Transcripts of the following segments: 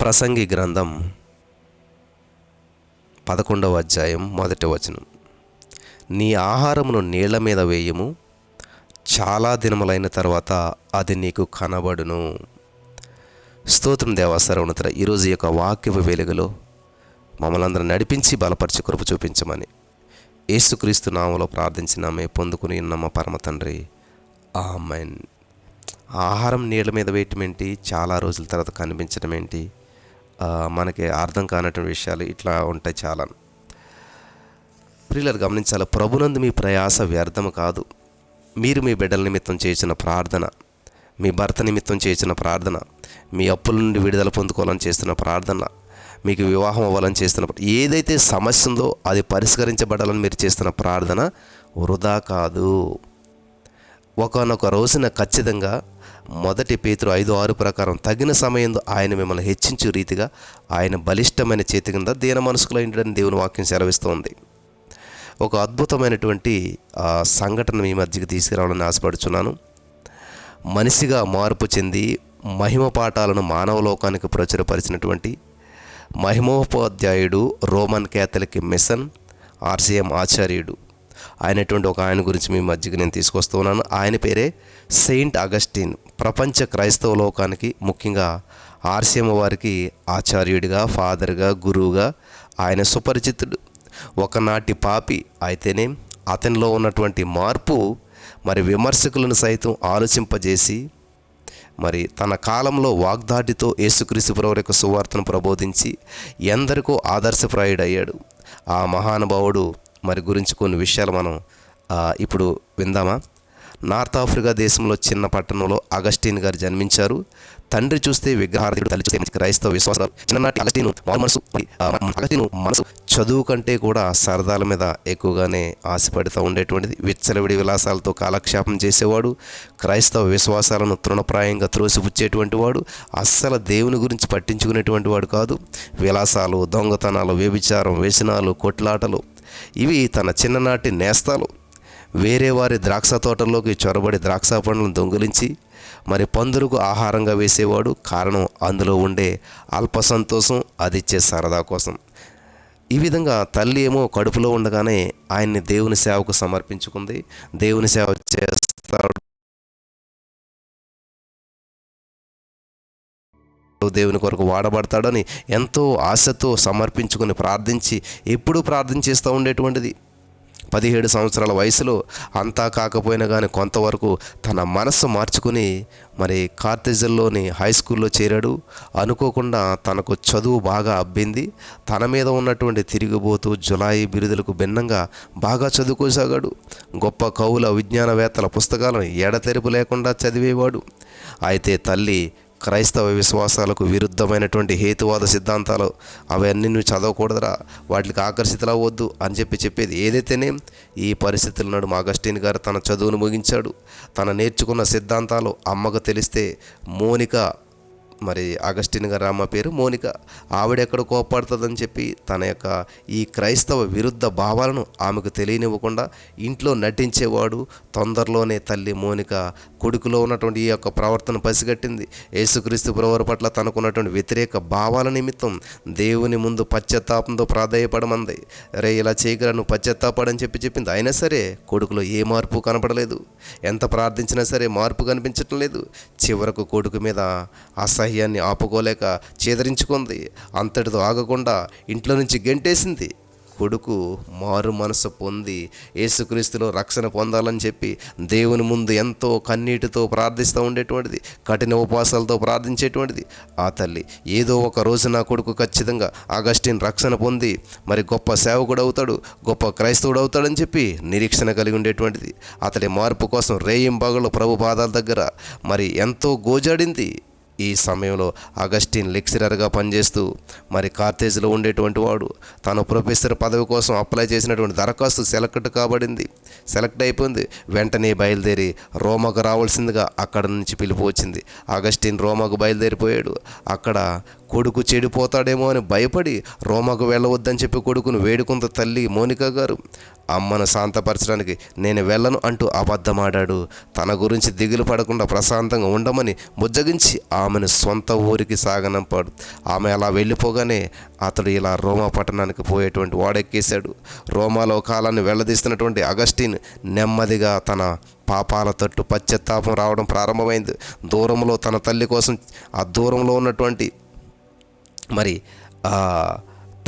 ప్రసంగి గ్రంథం పదకొండవ అధ్యాయం మొదటి వచనం. నీ ఆహారమును నీళ్ళ మీద వేయము చాలా దినములైన తర్వాత అది నీకు కనబడును. స్తోత్రం దేవాసరవణతర ఈరోజు యొక్క వాక్యపు వెలుగులో మమ్మల్ని నడిపించి బలపరిచి కృప చూపించమని యేసుక్రీస్తు నామలో ప్రార్థించినామే పొందుకుని ఉన్నమ్మ పరమ తండ్రి? ఆమెన్. ఆహారం నీళ్ళ మీద వేయటం ఏంటి? చాలా రోజుల తర్వాత కనిపించడం ఏంటి? మనకి అర్థం కానటువంటి విషయాలు ఇట్లా ఉంటాయి చాలా. ప్రియులను గమనించాలి? ప్రభునందు మీ ప్రయాస వ్యర్థం కాదు. మీరు మీ బిడ్డల నిమిత్తం చేసిన ప్రార్థన మీ భర్త నిమిత్తం చేసిన ప్రార్థన మీ అప్పుల నుండి విడుదల పొందుకోవాలని చేస్తున్న ప్రార్థన మీకు వివాహం అవ్వాలని చేస్తున్న ఏదైతే సమస్య ఉందో అది పరిష్కరించబడాలని మీరు చేస్తున్న ప్రార్థన వృధా కాదు. ఒకనొక రోజున ఖచ్చితంగా మొదటి పేతురు ఐదు ఆరు ప్రకారం తగిన సమయంలో ఆయన మిమ్మల్ని హెచ్చించు రీతిగా ఆయన బలిష్టమైన చేతి కింద దీన మనసుకులో ఉండని దేవుని వాక్యం సెలవిస్తోంది. ఒక అద్భుతమైనటువంటి సంఘటన మీ మధ్యకి తీసుకురావాలని ఆశపడుచున్నాను. మనిషిగా మార్పు చెంది మహిమ పాఠాలను మానవ లోకానికి ప్రచురపరిచినటువంటి మహిమోపాధ్యాయుడు రోమన్ క్యాథలిక్ మిషన్ ఆర్సీఎం ఆచార్యుడు. అయినటువంటి ఒక ఆయన గురించి మీ మధ్యకి నేను తీసుకొస్తూ ఉన్నాను ఆయన పేరే సెయింట్ అగస్టిన్ ప్రపంచ క్రైస్తవ లోకానికి ముఖ్యంగా ఆర్సీఎం వారికి ఆచార్యుడిగా ఫాదర్గా గురువుగా ఆయన సుపరిచితుడు. ఒకనాటి పాపి అయితేనే అతనిలో ఉన్నటువంటి మార్పు మరి విమర్శకులను సైతం ఆలోచింపజేసి మరి తన కాలంలో వాగ్దాటితో యేసుక్రీస్తు ప్రభు యొక్క సువార్తను ప్రబోధించి ఎందరికో ఆదర్శప్రాయుడయ్యాడు. ఆ మహానుభావుడు మరి గురించి కొన్ని విషయాలు మనం ఇప్పుడు విందామా? నార్త్ ఆఫ్రికా దేశంలో చిన్న పట్టణంలో అగస్టిన్ గారు జన్మించారు. తండ్రి చూస్తే విగ్రహార్థుడు తల్లి చూస్తే క్రైస్తవ విశ్వాసాలు చిన్ననాటి అగస్టిను మనసు అగస్టిను మనసు చదువు కంటే కూడా సరదాల మీద ఎక్కువగానే ఆశపడుతూ ఉండేటువంటిది. విచ్చలవిడి విలాసాలతో కాలక్షేపం చేసేవాడు. క్రైస్తవ విశ్వాసాలను తృణప్రాయంగా త్రోసిపుచ్చేటువంటి వాడు. అస్సలు దేవుని గురించి పట్టించుకునేటువంటి వాడు కాదు. విలాసాలు దొంగతనాలు వ్యభిచారం వ్యసనాలు కొట్లాటలు ఇవి తన చిన్ననాటి నేస్తాలు. వేరే వారి ద్రాక్ష తోటల్లోకి చొరబడి ద్రాక్ష పండ్లను దొంగిలించి మరి పందులకు ఆహారంగా వేసేవాడు కారణం అందులో ఉండే అల్ప సంతోషం అదిచ్చే సరదా కోసం. ఈ విధంగా తల్లి ఏమో కడుపులో ఉండగానే ఆయన్ని దేవుని సేవకు సమర్పించుకుంది. దేవుని సేవ చేస్తాడు. దేవుని కొరకు వాడబడతాడని ఎంతో ఆశతో సమర్పించుకొని ప్రార్థించి ఎప్పుడూ ప్రార్థన చేస్తూ ఉండేటువంటిది. పదిహేడు సంవత్సరాల వయసులో అంతా కాకపోయినా కానీ కొంతవరకు తన మనస్సు మార్చుకుని మరి కార్తెజల్లోని హై స్కూల్లో చేరాడు. అనుకోకుండా తనకు చదువు బాగా అబ్బింది. తన మీద ఉన్నటువంటి తిరిగిపోతూ జులాయి బిరుదులకు భిన్నంగా బాగా చదువుకోసాగాడు. గొప్ప కవుల విజ్ఞానవేత్తల పుస్తకాలను ఎడతెరిపు లేకుండా చదివేవాడు. అయితే తల్లి క్రైస్తవ విశ్వాసాలకు విరుద్ధమైనటువంటి హేతువాద సిద్ధాంతాలు అవన్నీ నువ్వు చదవకూడదురా. వాటికి ఆకర్షితులవద్దు అని చెప్పి చెప్పేది ఏదైతేనే ఈ పరిస్థితుల నడుమ అగస్టిన్ గారు తన చదువును ముగించాడు. తన నేర్చుకున్న సిద్ధాంతాలు అమ్మకు తెలిస్తే మోనిక మరి అగస్టిన్ గారు అమ్మ పేరు. మోనిక ఆవిడెక్కడ కోపడుతుందని చెప్పి తన యొక్క ఈ క్రైస్తవ విరుద్ధ భావాలను ఆమెకు తెలియనివ్వకుండా ఇంట్లో నటించేవాడు తొందరలోనే తల్లి మోనిక కొడుకులో ఉన్నటువంటి ఈ యొక్క ప్రవర్తన పసిగట్టింది. యేసుక్రీస్తు ప్రవర్ పట్ల తనకున్నటువంటి వ్యతిరేక భావాల నిమిత్తం దేవుని ముందు పశ్చాత్తాపంతో ప్రాధాయపడమంది. రే ఇలా చేయగల నువ్వు పశ్చాత్తాపడని చెప్పి చెప్పింది. అయినా సరే కొడుకులో ఏ మార్పు కనపడలేదు. ఎంత ప్రార్థించినా సరే మార్పు కనిపించటం లేదు. చివరకు కొడుకు మీద అసహ్యాన్ని ఆపుకోలేక చేదరించుకుంది. అంతటితో ఆగకుండా ఇంట్లో నుంచి గెంటేసింది. కొడుకు మారు మనసు పొంది యేసుక్రీస్తులో రక్షణ పొందాలని చెప్పి దేవుని ముందు ఎంతో కన్నీటితో ప్రార్థిస్తూ ఉండేటువంటిది కఠిన ఉపవాసాలతో ప్రార్థించేటువంటిది. ఆ తల్లి ఏదో ఒక రోజు నా కొడుకు ఖచ్చితంగా ఆగస్టిన్ రక్షణ పొంది మరి గొప్ప సేవకుడు అవుతాడు గొప్ప క్రైస్తవుడు అవుతాడని చెప్పి నిరీక్షణ కలిగి ఉండేటువంటిది. అతడి మార్పు కోసం రేయింబగలు ప్రభు పాదాల దగ్గర మరి ఎంతో గోజాడింది. ఈ సమయంలో అగస్టిన్ లెక్చరర్గా పనిచేస్తూ మరి కార్తేజ్లో ఉండేటువంటి వాడు తను ప్రొఫెసర్ పదవి కోసం అప్లై చేసినటువంటి దరఖాస్తు సెలెక్ట్ కాబడింది. సెలెక్ట్ అయిపోయింది. వెంటనే బయలుదేరి రోమకు రావాల్సిందిగా అక్కడ నుంచి పిలుపు వచ్చింది. అగస్టిన్ రోమకు బయలుదేరిపోయాడు. అక్కడ కొడుకు చెడిపోతాడేమో అని భయపడి రోమకు వెళ్ళవద్దని చెప్పి కొడుకును వేడుకుంత తల్లి మోనిక గారు అమ్మను శాంతపరచడానికి నేను వెళ్ళను అంటూ అబద్ధమాడాడు. తన గురించి దిగులు పడకుండా ప్రశాంతంగా ఉండమని బుజ్జగించి ఆమెను సొంత ఊరికి సాగనంపాడు. ఆమె అలా వెళ్ళిపోగానే అతడు ఇలా రోమా పట్టణానికి పోయేటువంటి వాడెక్కేశాడు. రోమాలో కాలాన్ని వెళ్ళదీస్తున్నటువంటి అగస్టిన్ నెమ్మదిగా తన పాపాల తట్టు పశ్చాత్తాపం రావడం ప్రారంభమైంది. దూరంలో తన తల్లి కోసం ఆ దూరంలో ఉన్నటువంటి మరి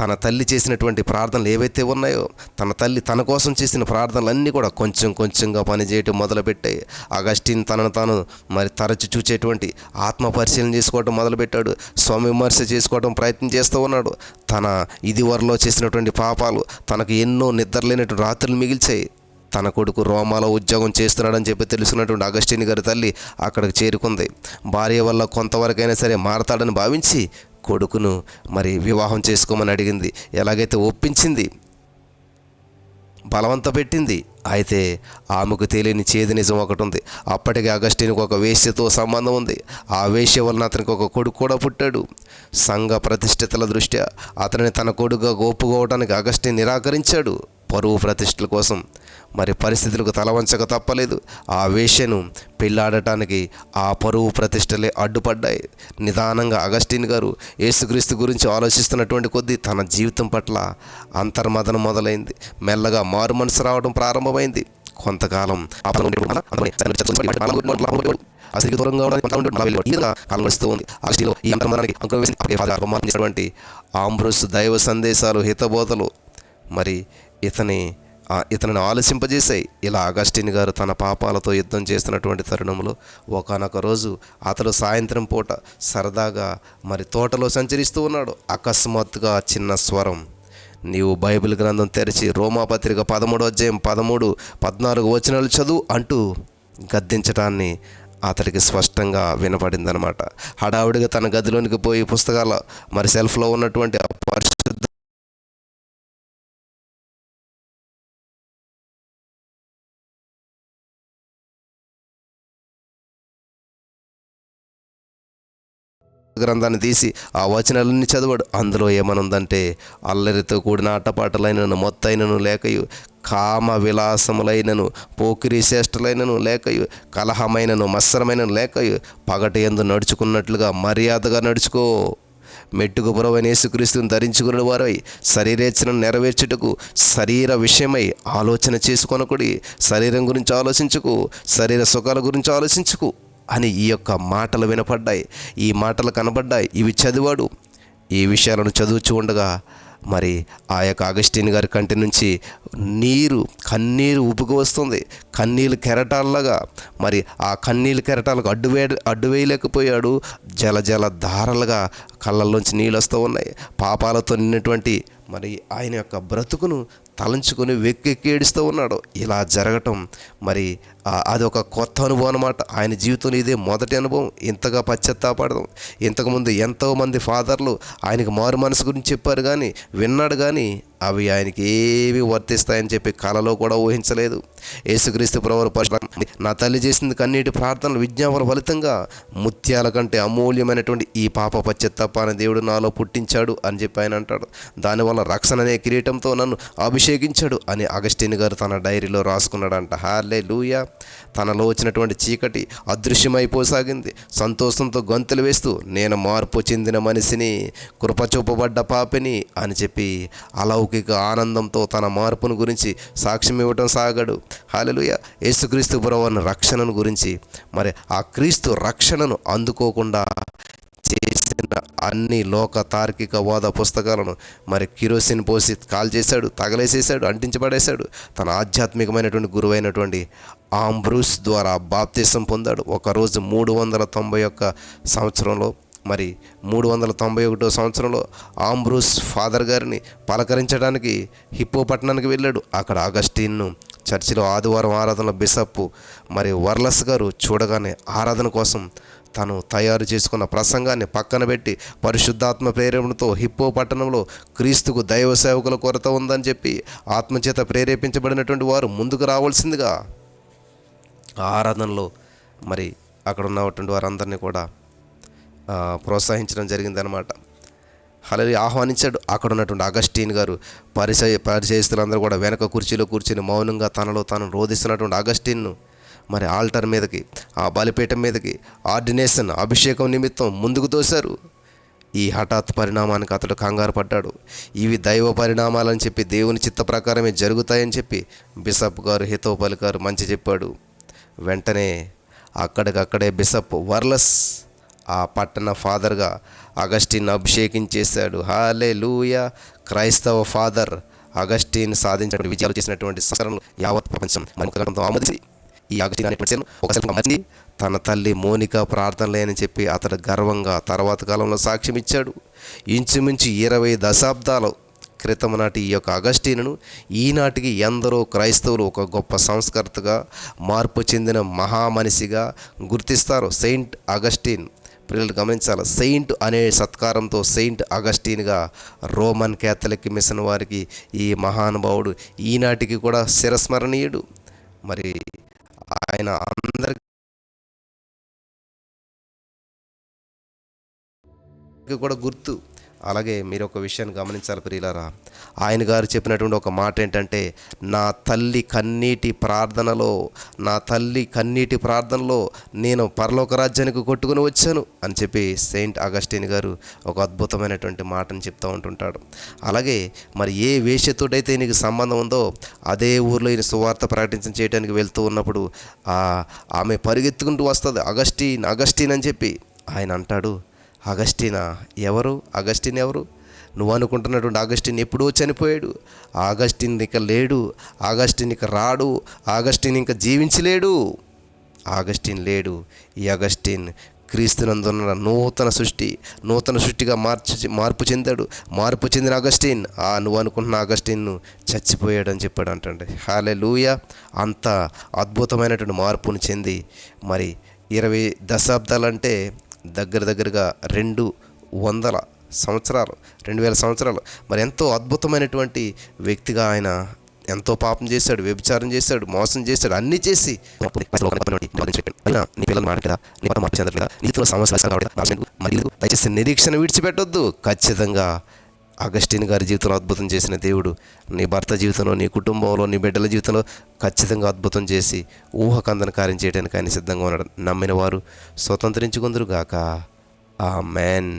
తన తల్లి చేసినటువంటి ప్రార్థనలు ఏవైతే ఉన్నాయో తన తల్లి తన కోసం చేసిన ప్రార్థనలన్నీ కూడా కొంచెం కొంచెంగా పనిచేయటం మొదలుపెట్టాయి. అగస్టిన్ తనను తాను మరి తరచు చూచేటువంటి ఆత్మ పరిశీలన చేసుకోవడం మొదలుపెట్టాడు. స్వవిమర్శ చేసుకోవడం ప్రయత్నం చేస్తూ ఉన్నాడు. తన ఇదివరలో చేసినటువంటి పాపాలు తనకు ఎన్నో నిద్రలేనటువంటి రాత్రులు మిగిల్చాయి. తన కొడుకు రోమాలో ఉద్యోగం చేస్తున్నాడని చెప్పి తెలుసుకున్నటువంటి అగస్టిన్ గారి తల్లి అక్కడికి చేరుకుంది. భార్య వల్ల కొంతవరకైనా సరే మారతాడని భావించి కొడుకును మరి వివాహం చేసుకోమని అడిగింది. ఎలాగైతే ఒప్పించింది బలవంత పెట్టింది అయితే ఆమెకు తెలియని చేదు నిజం ఒకటి ఉంది. అప్పటికి అగస్టిన్కి ఒక వేశ్యతో సంబంధం ఉంది. ఆ వేశ్య వలన అతనికి ఒక కొడుకు కూడా పుట్టాడు. సంఘ ప్రతిష్ఠితుల దృష్ట్యా అతనిని తన కొడుకుగా ఒప్పుకోవడానికి అగస్టిన్ నిరాకరించాడు. పరువు ప్రతిష్టల కోసం మరి పరిస్థితులకు తలవంచక తప్పలేదు. ఆ వేషను పెళ్ళాడటానికి ఆ పరువు ప్రతిష్టలే అడ్డుపడ్డాయి. నిదానంగా అగస్టిన్ గారు యేసుక్రీస్తు గురించి ఆలోచిస్తున్నటువంటి కొద్దీ తన జీవితం పట్ల అంతర్మదనం మొదలైంది. మెల్లగా మారు మనసు రావడం ప్రారంభమైంది. కొంతకాలం అసలు దూరంగా ఉంది. ఆంబ్రోస్ దైవ సందేశాలు హితబోధలు. మరి ఇతని ఇతనిని ఆలోచింపజేశాయి ఇలా అగస్టిన్ గారు తన పాపాలతో యుద్ధం చేస్తున్నటువంటి తరుణంలో ఒకనొక రోజు అతడు సాయంత్రం పూట సరదాగా మరి తోటలో సంచరిస్తూ ఉన్నాడు. అకస్మాత్తుగా చిన్న స్వరం నీవు బైబిల్ గ్రంథం తెరిచి రోమాపత్రిక పదమూడు అధ్యాయం పదమూడు పద్నాలుగు వచనాలు చదువు అంటూ గద్దించడాన్ని అతడికి స్పష్టంగా వినపడిందనమాట. హడావుడిగా తన గదిలోనికి పోయి పుస్తకాల మరి సెల్ఫ్లో ఉన్నటువంటి పరిశుద్ధ గ్రంథాన్ని తీసి ఆ వచనాలన్నీ చదివాడు. అందులో ఏమనుందంటే అల్లరితో కూడిన ఆటపాటలైనను మొత్తైనను లేకయు కామ విలాసములైనను పోకిరి శ్రేష్టలైనను లేకయు కలహమైనను మత్సరమైనను లేకయు పగటి ఎందు నడుచుకున్నట్లుగా మర్యాదగా నడుచుకో. మెట్టుకు పురవైన యేసుక్రీస్తుని ధరించుకున్న వారై శరీరేచ్ఛను నెరవేర్చుటకు శరీర విషయమై ఆలోచన చేసుకొనకుడి శరీరం గురించి ఆలోచించుకు శరీర సుఖాల గురించి ఆలోచించుకు. అని ఈ యొక్క మాటలు వినపడ్డాయి. ఈ మాటలు కనబడ్డాయి. ఇవి చదివాడు. ఈ విషయాలను చదువుచూ ఉండగా మరి ఆ యొక్క అగస్టిన్ గారి కంటి నుంచి నీరు కన్నీరు ఉబుకు వస్తుంది. కన్నీళ్ళు కెరటాల్లాగా మరి ఆ కన్నీళ్ళు కెరటాలకు అడ్డు అడ్డువేయలేకపోయాడు అడ్డు వేయలేకపోయాడు. జల జల ధారలుగా కళ్ళల్లోంచి నీళ్ళు వస్తూ ఉన్నాయి. పాపాలతో నిన్నటువంటి మరి ఆయన యొక్క బ్రతుకును తలంచుకొని వెక్కెక్కి ఏడుస్తూ ఉన్నాడు. ఇలా జరగటం మరి అది ఒక కొత్త అనుభవం అనమాట ఆయన జీవితంలో ఇదే మొదటి అనుభవం. ఇంతగా పశ్చత్తాపడడం ఇంతకుముందు ఎంతోమంది ఫాదర్లు ఆయనకు మారు మనసు గురించి చెప్పారు కానీ విన్నాడు కానీ అవి ఆయనకి ఏవి వర్తిస్తాయని చెప్పి కలలో కూడా ఊహించలేదు. యేసుక్రీస్తు ప్రవరు నా తల్లి చేసింది కన్నీటి ప్రార్థనలు విజ్ఞాపన ఫలితంగా ముత్యాల కంటే అమూల్యమైనటువంటి ఈ పాప పశ్చాత్తాపాన్ని దేవుడు నాలో పుట్టించాడు అని చెప్పి ఆయన అంటాడు. దానివల్ల రక్షణ అనే కిరీటంతో నన్ను అభిషేకించాడు అని అగస్టిన్ గారు తన డైరీలో రాసుకున్నాడంట. హార్లే లూయా తనలో వచ్చినటువంటి చీకటి అదృశ్యమైపోసాగింది సంతోషంతో గొంతులు వేస్తూ నేను మార్పు చెందిన మనిషిని కృపచూపబడ్డ పాపిని అని చెప్పి అలౌకిక ఆనందంతో తన మార్పును గురించి సాక్ష్యం ఇవ్వటం సాగాడు. హాలలుయ. యేసుక్రీస్తు పురవన్న రక్షణను గురించి మరి ఆ క్రీస్తు రక్షణను అందుకోకుండా చేసిన అన్ని లోక తార్కిక వాద పుస్తకాలను మరి కిరోసిన్ పోసి కాల్ చేశాడు తగలేసేశాడు అంటించబడేశాడు. తన ఆధ్యాత్మికమైనటువంటి గురువైనటువంటి ఆంబ్రూస్ ద్వారా బాప్తీసం పొందాడు. ఒకరోజు మూడు వందల తొంభై ఒక్క సంవత్సరంలో మరి మూడు వందల తొంభై ఒకటో సంవత్సరంలో ఆంబ్రూస్ ఫాదర్ గారిని పలకరించడానికి హిప్పో పట్టణానికి వెళ్ళాడు. అక్కడ ఆగస్టీన్ను చర్చిలో ఆదివారం ఆరాధనలో బిషప్ మరి వర్లస్ గారు చూడగానే ఆరాధన కోసం తను తయారు చేసుకున్న ప్రసంగాన్ని పక్కన పెట్టి పరిశుద్ధాత్మ ప్రేరేపణతో హిప్పో పట్టణంలో క్రీస్తుకు దైవ సేవకుల కొరత ఉందని చెప్పి ఆత్మచేత ప్రేరేపించబడినటువంటి వారు ముందుకు రావాల్సిందిగా ఆ ఆరాధనలో మరి అక్కడ ఉన్నటువంటి వారందరినీ కూడా ప్రోత్సహించడం జరిగిందనమాట అలాగే ఆహ్వానించాడు. అక్కడ ఉన్నటువంటి అగస్టీన్ గారు పరిచయ పరిచయస్తులందరూ కూడా వెనక కుర్చీలో కూర్చుని మౌనంగా తనలో తాను రోధిస్తున్నటువంటి అగస్టీన్ను మరి ఆల్టర్ మీదకి ఆ బలిపీఠం మీదకి ఆర్డినేషన్ అభిషేకం నిమిత్తం ముందుకు తోశారు. ఈ హఠాత్ పరిణామానికి అతడు కంగారు పడ్డాడు. ఇవి దైవ పరిణామాలని చెప్పి దేవుని చిత్త ప్రకారమే జరుగుతాయని చెప్పి బిషప్ గారు హితో పలికారు మంచి చెప్పాడు. వెంటనే అక్కడికక్కడే బిషప్ వర్లస్ ఆ పట్టణ ఫాదర్గా అగస్టిన్ అభిషేకించేశాడు హాలే లూయ క్రైస్తవ ఫాదర్ అగస్టిన్ సాధించిన విజయాలు చేసినటువంటి సంస్కరణలు యావత్ ప్రపంచం ఆమోదించి ఈ అగస్టిన్ అనేటువంటి ఒకసారి తన తల్లి మోనిక ప్రార్థనలేనని చెప్పి అతడు గర్వంగా తర్వాత కాలంలో సాక్ష్యం ఇచ్చాడు. ఇంచుమించు ఇరవై దశాబ్దాల క్రితం నాటి ఈ యొక్క అగస్టీనును ఈనాటికి ఎందరో క్రైస్తవులు ఒక గొప్ప సంస్కర్తగా మార్పు చెందిన మహామనిషిగా గుర్తిస్తారు. సెయింట్ అగస్టిన్ పిల్లలు గమనించాలి? సెయింట్ అనే సత్కారంతో సెయింట్ అగస్టీన్గా రోమన్ క్యాథలిక్ మిషన్ వారికి ఈ మహానుభావుడు ఈనాటికి కూడా శిరస్మరణీయుడు. మరి ఆయన అందరికీ కూడా గుర్తు. అలాగే మీరు ఒక విషయాన్ని గమనించాలి ప్రియులరా. ఆయన గారు చెప్పినటువంటి ఒక మాట ఏంటంటే నా తల్లి కన్నీటి ప్రార్థనలో నా తల్లి కన్నీటి ప్రార్థనలో నేను పరలోక రాజ్యానికి కొట్టుకుని వచ్చాను అని చెప్పి సెయింట్ అగస్టిన్ గారు ఒక అద్భుతమైనటువంటి మాటను చెప్తూ ఉంటుంటాడు. అలాగే మరి ఏ వేషతోడైతే నీకు సంబంధం ఉందో అదే ఊర్లో ఈయన సువార్త ప్రకటించడం చేయడానికి వెళ్తూ ఉన్నప్పుడు ఆమె పరిగెత్తుకుంటూ వస్తుంది అగస్టిన్ అగస్టిన్ అని చెప్పి ఆయన అంటాడు. అగస్టినా ఎవరు? అగస్టిన్ ఎవరు? నువ్వు అనుకుంటున్నటువంటి ఆగస్టిన్ ఎప్పుడో చనిపోయాడు. ఆగస్టిన్ ఇక లేడు. ఆగస్టిన్ ఇక రాడు. ఆగస్టిన్ ఇంకా జీవించలేడు. ఆగస్టిన్ లేడు. ఈ అగస్టిన్ క్రీస్తునందున్న నూతన సృష్టి నూతన సృష్టిగా మార్చి మార్పు చెందాడు. మార్పు చెందిన అగస్టిన్ ఆ నువ్వు అనుకుంటున్న అగస్టిన్ను చచ్చిపోయాడు అని చెప్పాడు అంటండి. హాలే లూయ అంత అద్భుతమైనటువంటి మార్పును చెంది మరి ఇరవై దశాబ్దాలంటే దగ్గర దగ్గరగా రెండు వందల సంవత్సరాలు రెండు వేల సంవత్సరాలు. మరి ఎంతో అద్భుతమైనటువంటి వ్యక్తిగా ఆయన ఎంతో పాపం చేశాడు వ్యభిచారం చేశాడు మోసం చేశాడు అన్నీ చేసి అయినా నీ నీతో దయచేసి నిరీక్షణ విడిచిపెట్టొద్దు. ఖచ్చితంగా అగస్టిన్ గారి జీవితంలో అద్భుతం చేసిన దేవుడు నీ భర్త జీవితంలో నీ కుటుంబంలో నీ బిడ్డల జీవితంలో ఖచ్చితంగా అద్భుతం చేసి ఊహకందన కార్యం చేయడానికి ఆయన సిద్ధంగా ఉన్నాడు. నమ్మిన వారు స్వతంత్రించుకుందరుగాక ఆ మ్యాన్